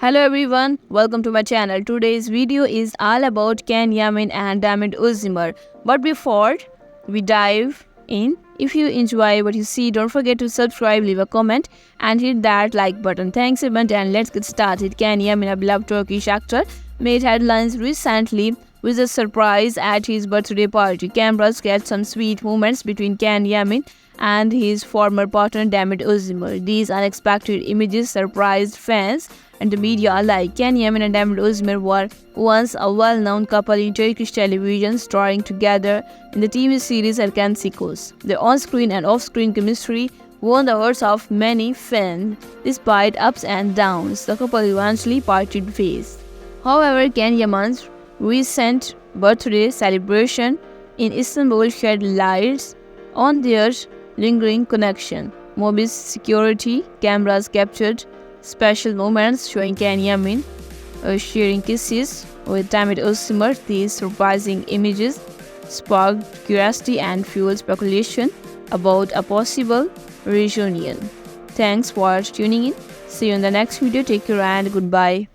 Hello everyone, welcome to my channel. Today's video is all about Ken Yamin and David Uzimar. But before we dive in, if you enjoy what you see, don't forget to subscribe, leave a comment, and hit that like button. Thanks everyone, and let's get started. Ken Yamin, a beloved Turkish actor, made headlines recently with a surprise at his birthday party. Cameras get some sweet moments between Ken Yamin and his former partner David Uzimar. These unexpected images surprised fans and the media alike. Ken Yamin and David Uzimar were once a well-known couple in Turkish television, starring together in the TV series Erken Sikos. Their on-screen and off-screen chemistry won the hearts of many fans. Despite ups and downs, the couple eventually parted ways. However, Ken Yaman's recent birthday celebration in Istanbul shed light on their lingering connection. Mobis security cameras captured special moments showing Ken Yamin uh, sharing kisses with David Uzimar. These surprising images sparked curiosity and fueled speculation about a possible reunion. Thanks for tuning in. See you in the next video. Take care and goodbye.